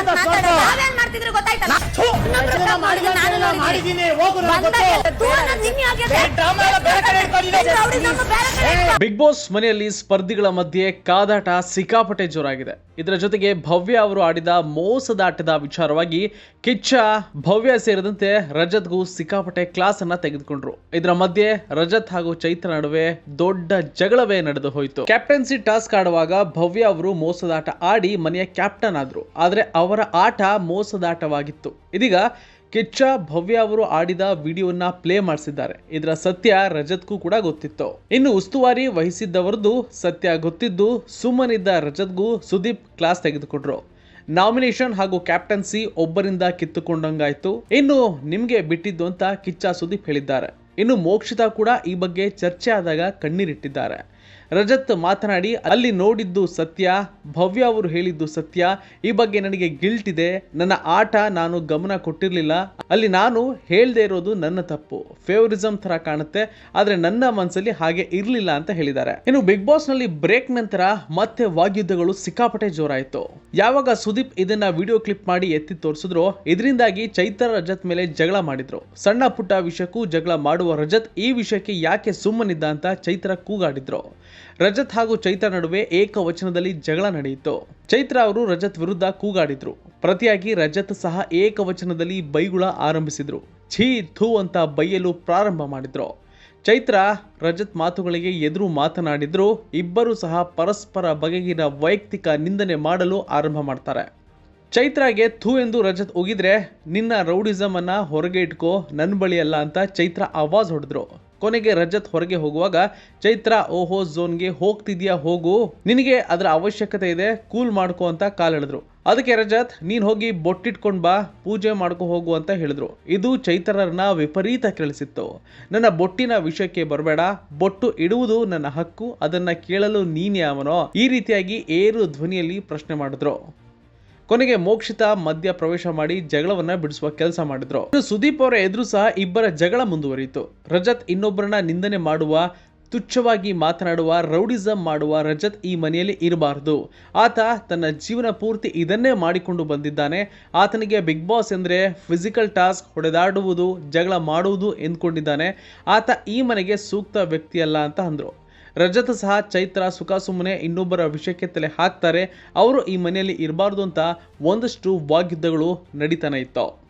ಬಂದು ಮಾತಾಡೋ. ಸ್ವಲ್ಪ. ನಾವೇನ್ ಮಾಡ್ತಿದ್ರು ಗೊತ್ತಾಯ್ತಲ್ಲ? ನಾನು. ಮಾಡಿದ್ದೀನಿ, ಹೋಗು, ನನಗೆ ಗೊತ್ತು. ಏ, ಡ್ರಾಮಾ ಎಲ್ಲ ಬೇರೆ ಕಡೆ. ಬಿಗ್ ಬಾಸ್ ಮನೆಯಲ್ಲಿ ಸ್ಪರ್ಧಿಗಳ ಮಧ್ಯೆ ಕಾದಾಟ ಸಿಕ್ಕಾಪಟ್ಟೆ ಜೋರಾಗಿದೆ. ಇದರ ಜೊತೆಗೆ ಭವ್ಯ ಅವರು ಆಡಿದ ಮೋಸದಾಟದ ವಿಚಾರವಾಗಿ ಕಿಚ್ಚ ಭವ್ಯ ಸೇರಿದಂತೆ ರಜತ್ಗೂ ಸಿಕ್ಕಾಪಟ್ಟೆ ಕ್ಲಾಸ್ ಅನ್ನ ತೆಗೆದುಕೊಂಡ್ರು. ಇದರ ಮಧ್ಯೆ ರಜತ್ ಹಾಗೂ ಚೈತ್ರ ನಡುವೆ ದೊಡ್ಡ ಜಗಳವೇ ನಡೆದು ಹೋಯಿತು. ಕ್ಯಾಪ್ಟನ್ಸಿ ಟಾಸ್ಕ್ ಆಡುವಾಗ ಭವ್ಯ ಅವರು ಮೋಸದಾಟ ಆಡಿ ಮನೆಯ ಕ್ಯಾಪ್ಟನ್ ಆದ್ರು. ಆದ್ರೆ ಅವರ ಆಟ ಮೋಸದಾಟವಾಗಿತ್ತು ಇದೀಗ ಕಿಚ್ಚ ಭವ್ಯ ಅವರು ಆಡಿದ ವಿಡಿಯೋನ ಪ್ಲೇ ಮಾಡಿಸಿದ್ದಾರೆ. ಇದರ ಸತ್ಯ ರಜತ್ಗೂ ಕೂಡ ಗೊತ್ತಿತ್ತು. ಇನ್ನು ಉಸ್ತುವಾರಿ ವಹಿಸಿದ್ದವರದ್ದು ಸತ್ಯ ಗೊತ್ತಿದ್ದು ಸುಮ್ಮನಿದ್ದ ರಜತ್ಗೂ ಸುದೀಪ್ ಕ್ಲಾಸ್ ತೆಗೆದುಕೊಂಡ್ರು ನಾಮಿನೇಷನ್ ಹಾಗೂ ಕ್ಯಾಪ್ಟನ್ಸಿ ಒಬ್ಬರಿಂದ ಕಿತ್ತುಕೊಂಡಂಗಾಯ್ತು. ಇನ್ನು ನಿಮ್ಗೆ ಬಿಟ್ಟಿದ್ದು ಅಂತ ಕಿಚ್ಚ ಸುದೀಪ್ ಹೇಳಿದ್ದಾರೆ. ಇನ್ನು ಮೋಕ್ಷಿತಾ ಕೂಡ ಈ ಬಗ್ಗೆ ಚರ್ಚೆ ಆದಾಗ ಕಣ್ಣೀರಿಟ್ಟಿದ್ದಾರೆ. ರಜತ್ ಮಾತನಾಡಿ, ಅಲ್ಲಿ ನೋಡಿದ್ದು ಸತ್ಯ, ಭವ್ಯ ಅವರು ಹೇಳಿದ್ದು ಸತ್ಯ, ಈ ಬಗ್ಗೆ ನನಗೆ ಗಿಲ್ಟ್ ಇದೆ. ನನ್ನ ಆಟ ನಾನು ಗಮನ ಕೊಟ್ಟಿರಲಿಲ್ಲ. ಅಲ್ಲಿ ನಾನು ಹೇಳದೇ ಇರೋದು ನನ್ನ ತಪ್ಪು. ಫೇವರಿಸಮ್ ತರ ಕಾಣುತ್ತೆ, ಆದ್ರೆ ನನ್ನ ಮನಸ್ಸಲ್ಲಿ ಹಾಗೆ ಇರಲಿಲ್ಲ ಅಂತ ಹೇಳಿದ್ದಾರೆ. ಇನ್ನು ಬಿಗ್ ಬಾಸ್ನಲ್ಲಿ ಬ್ರೇಕ್ ನಂತರ ಮತ್ತೆ ವಾಗ್ಯುದ್ಧಗಳು ಸಿಕ್ಕಾಪಟ್ಟೆ ಜೋರಾಯಿತು. ಯಾವಾಗ ಸುದೀಪ್ ಇದನ್ನ ವಿಡಿಯೋ ಕ್ಲಿಪ್ ಮಾಡಿ ಎತ್ತಿ ತೋರಿಸಿದ್ರು, ಇದರಿಂದಾಗಿ ಚೈತ್ರ ರಜತ್ ಮೇಲೆ ಜಗಳ ಮಾಡಿದ್ರು. ಸಣ್ಣ ಪುಟ್ಟ ವಿಷಯಕ್ಕೂ ಜಗಳ ಮಾಡುವ ರಜತ್ ಈ ವಿಷಯಕ್ಕೆ ಯಾಕೆ ಸುಮ್ಮನಿದ್ದ ಅಂತ ಚೈತ್ರ ಕೂಗಾಡಿದ್ರು. ರಜತ್ ಹಾಗೂ ಚೈತ್ರ ನಡುವೆ ಏಕವಚನದಲ್ಲಿ ಜಗಳ ನಡೆಯಿತು. ಚೈತ್ರ ಅವರು ರಜತ್ ವಿರುದ್ಧ ಕೂಗಾಡಿದ್ರು. ಪ್ರತಿಯಾಗಿ ರಜತ್ ಸಹ ಏಕವಚನದಲ್ಲಿ ಬೈಗುಳ ಆರಂಭಿಸಿದ್ರು. ಛೀ ಥೂ ಅಂತ ಬೈಯಲು ಪ್ರಾರಂಭ ಮಾಡಿದ್ರು. ಚೈತ್ರ ರಜತ್ ಮಾತುಗಳಿಗೆ ಎದುರು ಮಾತನಾಡಿದ್ರು. ಇಬ್ಬರು ಸಹ ಪರಸ್ಪರ ಬಗೆಗಿನ ವೈಯಕ್ತಿಕ ನಿಂದನೆ ಮಾಡಲು ಆರಂಭ ಮಾಡ್ತಾರೆ. ಚೈತ್ರಾಗೆ ಥೂ ಎಂದು ರಜತ್ ಉಗಿದ್ರೆ ನಿನ್ನ ರೌಡಿಸಮ್ ಅನ್ನ ಹೊರಗೆ ಇಟ್ಕೋ ನನ್ನ ಬಳಿ ಅಲ್ಲ ಅಂತ ಚೈತ್ರ ಆವಾಜ್ ಹೊಡೆದ್ರು. ಕೊನೆಗೆ ರಜತ್ ಹೊರಗೆ ಹೋಗುವಾಗ, ಚೈತ್ರ, ಓಹೋ, ಝೋನ್ಗೆ ಹೋಗ್ತಿದ್ಯಾ, ಹೋಗು. ನಿನಗೆ ಅದರ ಅವಶ್ಯಕತೆ ಇದೆ, ಕೂಲ್ ಮಾಡ್ಕೋ ಅಂತ ಕಾಲೆಳೆದ್ರು ಅದಕ್ಕೆ ರಜತ್, ನೀನ್ ಹೋಗಿ ಬೊಟ್ಟಿಟ್ಕೊಂಡ್ ಬಾ, ಪೂಜೆ ಮಾಡ್ಕೊ ಹೋಗು ಅಂತ ಹೇಳಿದ್ರು. ಇದು ಚೈತ್ರರನ್ನ ವಿಪರೀತ ಕೇಳಿಸಿತ್ತು ನನ್ನ ಬೊಟ್ಟಿನ ವಿಷಯಕ್ಕೆ ಬರಬೇಡ, ಬೊಟ್ಟು ಇಡುವುದು ನನ್ನ ಹಕ್ಕು, ಅದನ್ನ ಕೇಳಲು ನೀನ್ ಯಾವನೋ? ಈ ರೀತಿಯಾಗಿ ಏರು ಧ್ವನಿಯಲ್ಲಿ ಪ್ರಶ್ನೆ ಮಾಡಿದ್ರು. ಕೊನೆಗೆ ಮೋಕ್ಷಿತ ಮಧ್ಯ ಪ್ರವೇಶ ಮಾಡಿ ಜಗಳವನ್ನ ಬಿಡಿಸುವ ಕೆಲಸ ಮಾಡಿದ್ರು. ಸುದೀಪ್ ಅವರ ಎದುರು ಸಹ ಇಬ್ಬರ ಜಗಳ ಮುಂದುವರಿಯಿತು. ರಜತ್ ಇನ್ನೊಬ್ಬರನ್ನ ನಿಂದನೆ ಮಾಡುವ, ತುಚ್ಛವಾಗಿ ಮಾತನಾಡುವ, ರೌಡಿಸಂ ಮಾಡುವ ರಜತ್ ಈ ಮನೆಯಲ್ಲಿ ಇರಬಾರದು. ಆತ ತನ್ನ ಜೀವನ ಪೂರ್ತಿ ಇದನ್ನೇ ಮಾಡಿಕೊಂಡು ಬಂದಿದ್ದಾನೆ. ಆತನಿಗೆ ಬಿಗ್ ಬಾಸ್ ಎಂದರೆ ಫಿಸಿಕಲ್ ಟಾಸ್ಕ್ ಹೊಡೆದಾಡುವುದು, ಜಗಳ ಮಾಡುವುದು ಎಂದ್ಕೊಂಡಿದ್ದಾನೆ. ಆತ ಈ ಮನೆಗೆ ಸೂಕ್ತ ವ್ಯಕ್ತಿಯಲ್ಲ ಅಂತ ಅಂದರು. ರಜತ್ ಸಹ ಚೈತ್ರ, ಸುಖ ಸುಮ್ಮನೆ ಇನ್ನೊಬ್ಬರ ವಿಷಯಕ್ಕೆ ತಲೆ ಹಾಕ್ತಾರೆ. ಅವರು ಈ ಮನೆಯಲ್ಲಿ ಇರಬಾರ್ದು ಅಂತ ಒಂದಷ್ಟು ವಾಗ್ಯುದ್ಧಗಳು ನಡೀತಾನೆ ಇತ್ತು.